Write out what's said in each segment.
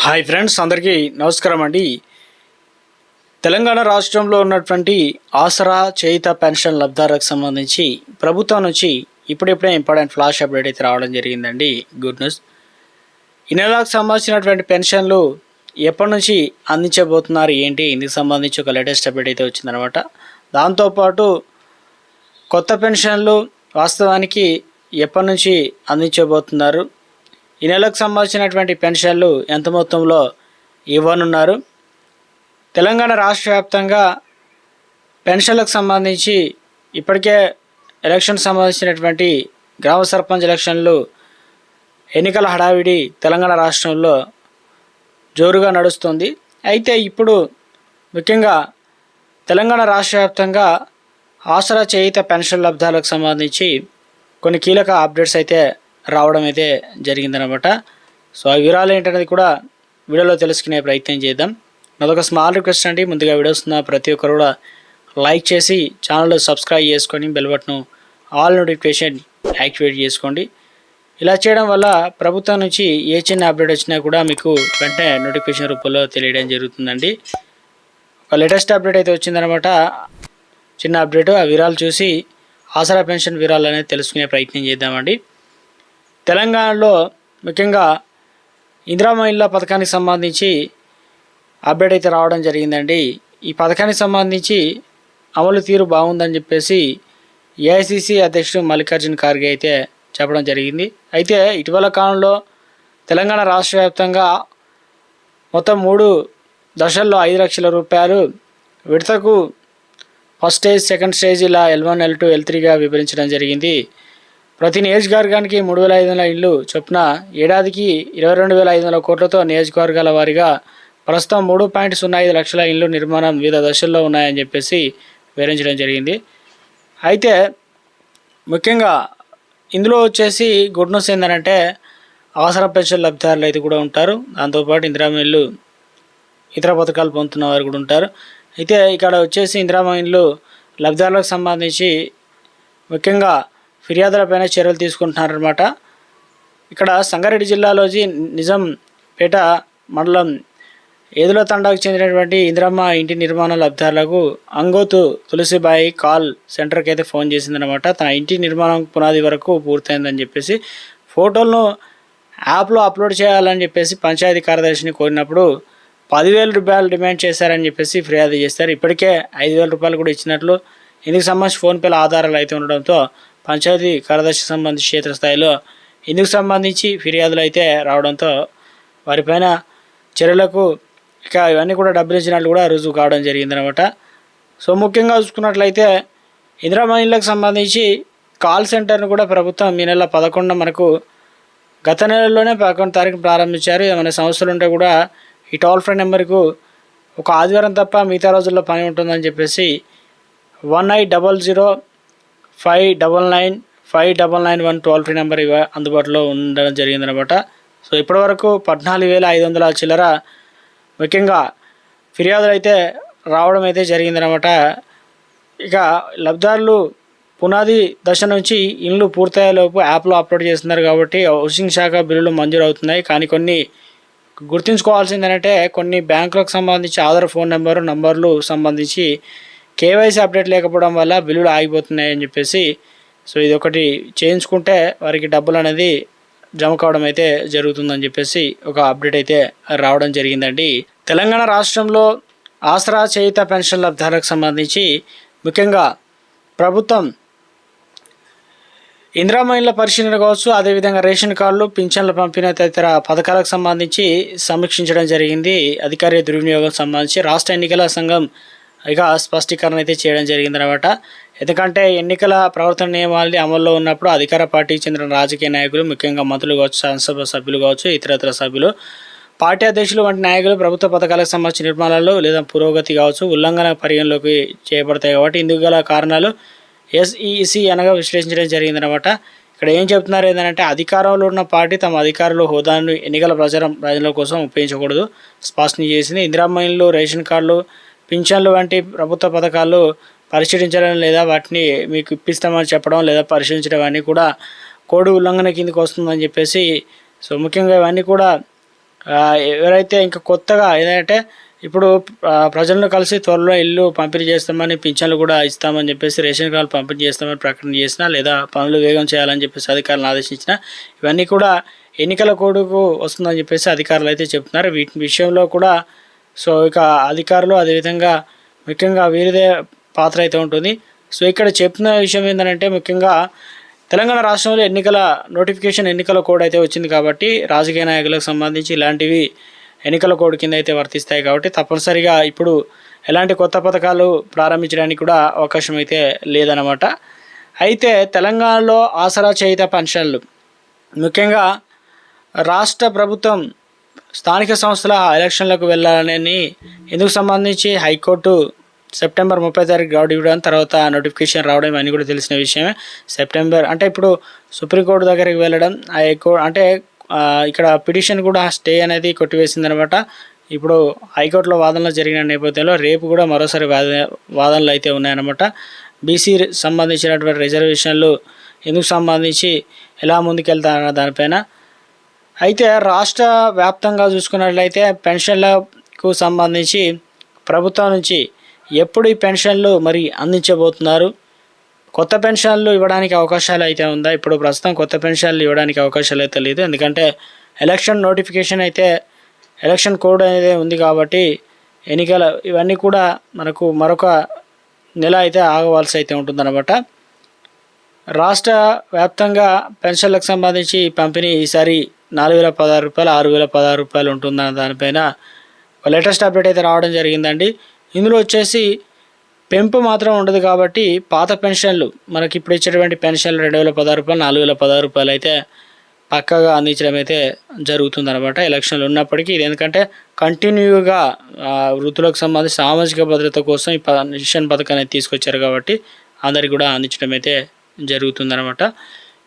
Hi friends అందరికీ నమస్కారం అండి. తెలంగాణ రాష్ట్రంలో ఉన్నటువంటి ఆసరా చేయిత పెన్షన్ లబ్ధారులకు సంబంధించి ప్రభుత్వం నుంచి ఇప్పుడిప్పుడే ఇంపార్టెంట్ ఫ్లాష్ అప్డేట్ అయితే రావడం జరిగిందండి. Good news. ఈ నెలకు సంబంధించినటువంటి పెన్షన్లు ఎప్పటి నుంచి అందించబోతున్నారు ఏంటి? ఇందుకు సంబంధించి ఒక లేటెస్ట్ అప్డేట్ అయితే వచ్చిందనమాట. దాంతోపాటు కొత్త పెన్షన్లు వాస్తవానికి ఎప్పటి నుంచి అందించబోతున్నారు? ఈ నెలకు సంబంధించినటువంటి పెన్షన్లు ఎంత మొత్తంలో ఇవ్వనున్నారు? తెలంగాణ రాష్ట్ర వ్యాప్తంగా పెన్షన్లకు సంబంధించి ఇప్పటికే ఎలక్షన్ సంబంధించినటువంటి గ్రామ సర్పంచ్ ఎలక్షన్లు ఎన్నికల హడావిడి తెలంగాణ రాష్ట్రంలో జోరుగా నడుస్తుంది. అయితే ఇప్పుడు ముఖ్యంగా తెలంగాణ రాష్ట్ర వ్యాప్తంగా ఆసరా చేయిత పెన్షన్ లబ్ధాలకు సంబంధించి కొన్ని కీలక అప్డేట్స్ అయితే రావడం అయితే జరిగిందనమాట సో ఆ వివరాలు ఏంటనేది కూడా వీడియోలో తెలుసుకునే ప్రయత్నం చేద్దాం. నాదొక స్మాల్ రిక్వెస్ట్ అండి. ముందుగా వీడియోస్ ఉన్న ప్రతి ఒక్కరు కూడా లైక్ చేసి ఛానల్ సబ్స్క్రైబ్ చేసుకొని bell button all notification activate చేసుకోండి. ఇలా చేయడం వల్ల ప్రభుత్వం నుంచి ఏ చిన్న అప్డేట్ వచ్చినా కూడా మీకు వెంటనే నోటిఫికేషన్ రూపంలో తెలియడం జరుగుతుందండి. ఒక లేటెస్ట్ అప్డేట్ అయితే వచ్చిందనమాట చిన్న అప్డేట్ ఆ వివరాలు చూసి ఆసరా పెన్షన్ వివరాలు అనేది తెలుసుకునే ప్రయత్నం చేద్దామండి. తెలంగాణలో ముఖ్యంగా ఇందిరామ పథకానికి సంబంధించి అప్డేట్ అయితే రావడం జరిగిందండి. ఈ పథకానికి సంబంధించి అమలు తీరు బాగుందని చెప్పేసి ఏఐసిసి అధ్యక్షుడు మల్లికార్జున ఖార్గే అయితే చెప్పడం జరిగింది. అయితే ఇటీవల కాలంలో తెలంగాణ రాష్ట్ర వ్యాప్తంగా మొత్తం మూడు దశల్లో ఐదు లక్షల రూపాయలు విడతకు ఫస్ట్ స్టేజ్ సెకండ్ స్టేజ్ ఇలా L one L two L త్రీగా విభజించడం జరిగింది. ప్రతి నియోజకవర్గానికి మూడు వేల ఐదు వందల ఇళ్ళు చొప్పున ఏడాదికి ఇరవై రెండు వేల ఐదు వందల కోట్లతో నియోజకవర్గాల వారీగా ప్రస్తుతం మూడు పాయింట్ సున్నా ఐదు లక్షల ఇళ్ళు నిర్మాణం వివిధ దశల్లో ఉన్నాయని చెప్పేసి వివరించడం జరిగింది. అయితే ముఖ్యంగా ఇందులో వచ్చేసి గుడ్ న్యూస్ ఏంటంటే అవసర పెన్షన్ లబ్ధిదారులు అయితే కూడా ఉంటారు. దాంతోపాటు ఇందిరామ ఇల్లు ఇతర పథకాలు పొందుతున్న వారు కూడా ఉంటారు. అయితే ఇక్కడ వచ్చేసి ఇందిరామ ఇల్లు లబ్ధిదారులకు సంబంధించి ముఖ్యంగా ఫిర్యాదులపైన చర్యలు తీసుకుంటున్నారనమాట ఇక్కడ సంగారెడ్డి జిల్లాలో నిజంపేట మండలం ఏదుల తండాకు చెందినటువంటి ఇందిరమ్మ ఇంటి నిర్మాణ లబ్ధిదారులకు అంగోతు తులసిబాయి కాల్ సెంటర్కి అయితే ఫోన్ చేసిందనమాట తన ఇంటి నిర్మాణం పునాది వరకు పూర్తయిందని చెప్పేసి ఫోటోలను యాప్లో అప్లోడ్ చేయాలని చెప్పేసి పంచాయతీ కార్యదర్శిని కోరినప్పుడు పదివేల రూపాయలు డిమాండ్ చేశారని చెప్పేసి ఫిర్యాదు చేస్తారు ఇప్పటికే ఐదు వేల రూపాయలు కూడా ఇచ్చినట్లు ఇందుకు సంబంధించి ఫోన్పేల ఆధారాలు అయితే ఉండడంతో పంచాయతీ కార్యదర్శి సంబంధించి క్షేత్రస్థాయిలో ఇందుకు సంబంధించి ఫిర్యాదులు అయితే రావడంతో వారిపైన చర్యలకు ఇక ఇవన్నీ కూడా డబ్బులు ఇచ్చినట్లు కూడా రుజువు కావడం జరిగిందనమాట. సో ముఖ్యంగా చూసుకున్నట్లయితే ఇందిరా సంబంధించి కాల్ సెంటర్ను కూడా ప్రభుత్వం ఈ నెల పదకొండు మనకు గత నెలలోనే పదకొండు తారీఖు ప్రారంభించారు. ఏమైనా సమస్యలు ఉంటే కూడా ఈ టోల్ ఫ్రీ నెంబర్కు ఒక ఆదివారం తప్ప మిగతా రోజుల్లో పని ఉంటుందని చెప్పేసి one eight double zero five double nine five double nine one toll free number ఇవ అందుబాటులో ఉండడం జరిగిందనమాట. సో ఇప్పటివరకు పద్నాలుగు వేల ఐదు వందల చిల్లర ముఖ్యంగా ఫిర్యాదులు అయితే రావడం అయితే జరిగిందనమాట. ఇక లబ్ధిదారులు పునాది దశ నుంచి ఇండ్లు పూర్తయ్యేలోపు యాప్లో అప్లోడ్ చేస్తున్నారు కాబట్టి హౌసింగ్ శాఖ బిల్లులు మంజూరు అవుతున్నాయి కానీ కొన్ని గుర్తుంచుకోవాల్సింది ఏంటంటే కొన్ని బ్యాంకులకు సంబంధించి ఆధార్ ఫోన్ నెంబరు నంబర్లు సంబంధించి కేవైసీ అప్డేట్ లేకపోవడం వల్ల బిల్లులు ఆగిపోతున్నాయి అని చెప్పేసి సో ఇది ఒకటి చేయించుకుంటే వారికి డబ్బులు అనేది జమ కావడం అయితే జరుగుతుందని చెప్పేసి ఒక అప్డేట్ అయితే రావడం జరిగిందండి. తెలంగాణ రాష్ట్రంలో ఆసరా చేయుత పెన్షన్ లబ్ధాలకు సంబంధించి ముఖ్యంగా ప్రభుత్వం ఇందిరామహిళ పరిశీలన కావచ్చు అదేవిధంగా రేషన్ కార్డులు పింఛన్ల పంపిణీ తదితర పథకాలకు సంబంధించి సమీక్షించడం జరిగింది. అధికార దుర్వినియోగం సంబంధించి రాష్ట్ర ఎన్నికల సంఘం ఇక స్పష్టీకరణ అయితే చేయడం జరిగిందనమాట ఎందుకంటే ఎన్నికల ప్రవర్తన నియమాలు అమల్లో ఉన్నప్పుడు అధికార పార్టీకి చెందిన రాజకీయ నాయకులు ముఖ్యంగా మంత్రులు కావచ్చు శాసనసభ సభ్యులు కావచ్చు ఇతరత్ర సభ్యులు పార్టీ అధ్యక్షులు వంటి నాయకులు ప్రభుత్వ పథకాలకు సంబంధించిన నిర్మాణాలు లేదా పురోగతి కావచ్చు ఉల్లంఘన పరిగణలోకి చేయబడతాయి కాబట్టి ఇందుకు గల కారణాలు ఎస్ఈసి అనగా విశ్లేషించడం జరిగిందనమాట ఇక్కడ ఏం చెప్తున్నారు ఏంటంటే అధికారంలో ఉన్న పార్టీ తమ అధికారులు హోదాను ఎన్నికల ప్రచారం ప్రజల కోసం ఉపయోగించకూడదు. స్పష్టం చేసింది ఇందిరామైన్లు రేషన్ కార్డులు పింఛన్లు వంటి ప్రభుత్వ పథకాలు పరిశీలించడం లేదా వాటిని మీకు ఇప్పిస్తామని చెప్పడం లేదా పరిశీలించడం అన్నీ కూడా కోడ్ ఉల్లంఘన కిందకి వస్తుందని చెప్పేసి సో ముఖ్యంగా ఇవన్నీ కూడా ఎవరైతే ఇంకా కొత్తగా ఏదంటే ఇప్పుడు ప్రజలను కలిసి త్వరలో ఇల్లు పంపిణీ చేస్తామని పింఛన్లు కూడా ఇస్తామని చెప్పేసి రేషన్ కార్డు పంపిణీ చేస్తామని ప్రకటన చేసినా లేదా పనులు వేగం చేయాలని చెప్పేసి అధికారులను ఆదేశించిన ఇవన్నీ కూడా ఎన్నికల కోడుకు వస్తుందని చెప్పేసి అధికారులు అయితే చెప్తున్నారు. వీటి విషయంలో కూడా సో ఇక అధికారులు అదేవిధంగా ముఖ్యంగా వీరిదే పాత్ర అయితే ఉంటుంది. సో ఇక్కడ చెప్పిన విషయం ఏంటంటే ముఖ్యంగా తెలంగాణ రాష్ట్రంలో ఎన్నికల నోటిఫికేషన్ ఎన్నికల కోడ్ అయితే వచ్చింది కాబట్టి రాజకీయ నాయకులకు సంబంధించి ఇలాంటివి ఎన్నికల కోడ్ కింద అయితే వర్తిస్తాయి కాబట్టి తప్పనిసరిగా ఇప్పుడు ఎలాంటి కొత్త పథకాలు ప్రారంభించడానికి కూడా అవకాశం అయితే లేదనమాట అయితే తెలంగాణలో ఆసరా చేయుత పెన్షన్లు. ముఖ్యంగా రాష్ట్ర ప్రభుత్వం స్థానిక సంస్థల ఎలక్షన్లకు వెళ్ళాలని ఇందుకు సంబంధించి హైకోర్టు సెప్టెంబర్ ముప్పై తారీఖు గ్రౌడ్ ఇవ్వడం తర్వాత నోటిఫికేషన్ రావడం అని కూడా తెలిసిన విషయమే. సెప్టెంబర్ అంటే ఇప్పుడు సుప్రీంకోర్టు దగ్గరికి వెళ్ళడం హైకోర్టు అంటే ఇక్కడ పిటిషన్ కూడా స్టే అనేది కొట్టివేసిందనమాట. ఇప్పుడు హైకోర్టులో వాదనలు జరిగిన నేపథ్యంలో రేపు కూడా మరోసారి వాదనలు అయితే ఉన్నాయన్నమాట. బీసీ సంబంధించినటువంటి రిజర్వేషన్లు ఎందుకు సంబంధించి ఎలా ముందుకెళ్తారన్న దానిపైన అయితే రాష్ట్ర వ్యాప్తంగా చూసుకున్నట్లయితే పెన్షన్లకు సంబంధించి ప్రభుత్వం నుంచి ఎప్పుడు ఈ పెన్షన్లు మరి అందించబోతున్నారు? కొత్త పెన్షన్లు ఇవ్వడానికి అవకాశాలు అయితే ఉందా? ఇప్పుడు ప్రస్తుతం కొత్త పెన్షన్లు ఇవ్వడానికి అవకాశాలు అయితే లేదు. ఎందుకంటే ఎలక్షన్ నోటిఫికేషన్ అయితే ఎలక్షన్ కోడ్ అనేది ఉంది కాబట్టి ఎన్నికల ఇవన్నీ కూడా మనకు మరొక నెల అయితే ఆగవలసి అయితే ఉంటుందన్నమాట. రాష్ట్ర వ్యాప్తంగా పెన్షన్లకు సంబంధించి పంపిణీ ఈసారి నాలుగు వేల పదహారు రూపాయలు ఆరు వేల పదహారు రూపాయలు ఉంటుందన్న దానిపైన లేటెస్ట్ అప్డేట్ అయితే రావడం జరిగిందండి. ఇందులో వచ్చేసి పెంపు మాత్రం ఉండదు కాబట్టి పాత పెన్షన్లు మనకి ఇప్పుడు ఇచ్చేటువంటి పెన్షన్లు రెండు వేల పదహారు రూపాయలు నాలుగు వేల పదహారు రూపాయలు అయితే పక్కగా అందించడం అయితే జరుగుతుందన్నమాట ఎలక్షన్లు ఉన్నప్పటికీ. ఇది ఎందుకంటే కంటిన్యూగా వృత్తులకు సంబంధించి సామాజిక భద్రత కోసం ఈ పెన్షన్ పథకాన్ని తీసుకొచ్చారు కాబట్టి అందరికి కూడా అందించడం అయితే జరుగుతుందనమాట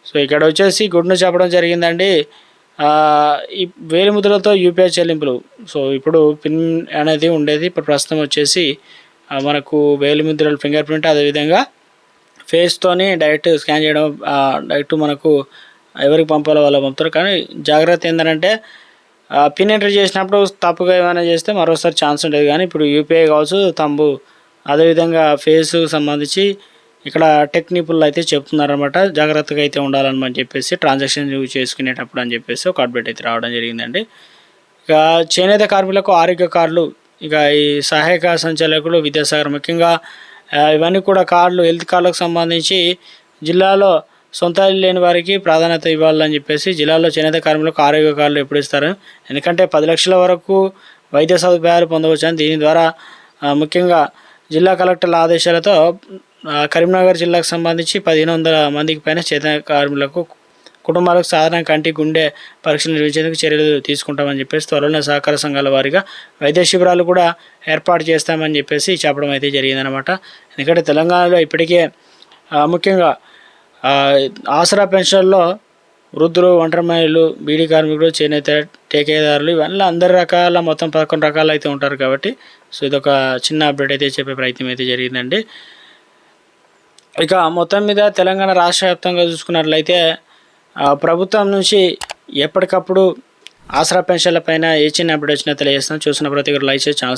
సో ఇక్కడ వచ్చేసి గుడ్ను చెప్పడం జరిగిందండి. ఈ వేలిముద్రలతో యూపీఐ చెల్లింపులు. సో ఇప్పుడు పిన్ అనేది ఉండేది. ఇప్పుడు ప్రస్తుతం వచ్చేసి మనకు వేలిముద్రలు ఫింగర్ ప్రింట్ అదేవిధంగా ఫేస్తోని డైరెక్ట్ స్కాన్ చేయడం డైరెక్ట్ మనకు ఎవరికి పంపాలో వాళ్ళు పంపుతారు. కానీ జాగ్రత్త ఏంటంటే పిన్ ఎంటర్ చేసినప్పుడు తప్పుగా ఏమైనా చేస్తే మరోసారి ఛాన్స్ ఉండేది. కానీ ఇప్పుడు యూపీఐ కావచ్చు తంబు అదేవిధంగా ఫేస్ సంబంధించి ఇక్కడ టెక్ నిపుణులు అయితే చెప్తున్నారనమాట జాగ్రత్తగా అయితే ఉండాలని చెప్పేసి ట్రాన్సాక్షన్ యూజ్ చేసుకునేటప్పుడు అని చెప్పేసి ఒక అప్డేట్ అయితే రావడం జరిగిందండి. ఇక చేనేత కార్మికులకు ఆరోగ్య కార్డులు ఇక ఈ సహాయక సంచాలకులు విద్యాసాగర్ ముఖ్యంగా ఇవన్నీ కూడా కార్డులు హెల్త్ కార్డులకు సంబంధించి జిల్లాలో సొంత లేని వారికి ప్రాధాన్యత ఇవ్వాలని చెప్పేసి జిల్లాలో చేనేత కార్మికులకు ఆరోగ్య కార్డులు ఎప్పుడు ఇస్తారు? ఎందుకంటే పది లక్షల వరకు వైద్య సదుపాయాలు పొందవచ్చు అని దీని ద్వారా ముఖ్యంగా జిల్లా కలెక్టర్ల ఆదేశాలతో కరీంనగర్ జిల్లాకు సంబంధించి పదిహేను వందల మందికి పైన చేనేత కార్మికులకు కుటుంబాలకు సాధారణ కంటి గుండె పరీక్షలు నిర్వహించేందుకు చర్యలు తీసుకుంటామని చెప్పేసి త్వరలోనే సహకార సంఘాల వారిగా వైద్య శిబిరాలు కూడా ఏర్పాటు చేస్తామని చెప్పేసి చెప్పడం అయితే జరిగిందనమాట ఎందుకంటే తెలంగాణలో ఇప్పటికే ముఖ్యంగా ఆసరా పెన్షన్లో వృద్ధులు ఒంటరి మహిళలు బీడీ కార్మికులు చేనేత టేకేదారులు ఇవన్నీ అందరి రకాల మొత్తం పదకొండు రకాలు అయితే ఉంటారు కాబట్టి సో ఇదొక చిన్న అప్డేట్ అయితే చెప్పే ప్రయత్నం అయితే జరిగిందండి. ఇక మొత్తం మీద తెలంగాణ రాష్ట్ర వ్యాప్తంగా చూసుకున్నట్లయితే ప్రభుత్వం నుంచి ఎప్పటికప్పుడు ఆసరా పెన్షన్ల పైన ఏ చిన్న అప్డేట్ వచ్చినా తెలియజేస్తాం చూసిన ప్రతి ఒక్కరు లైక్ చేసి ఛానల్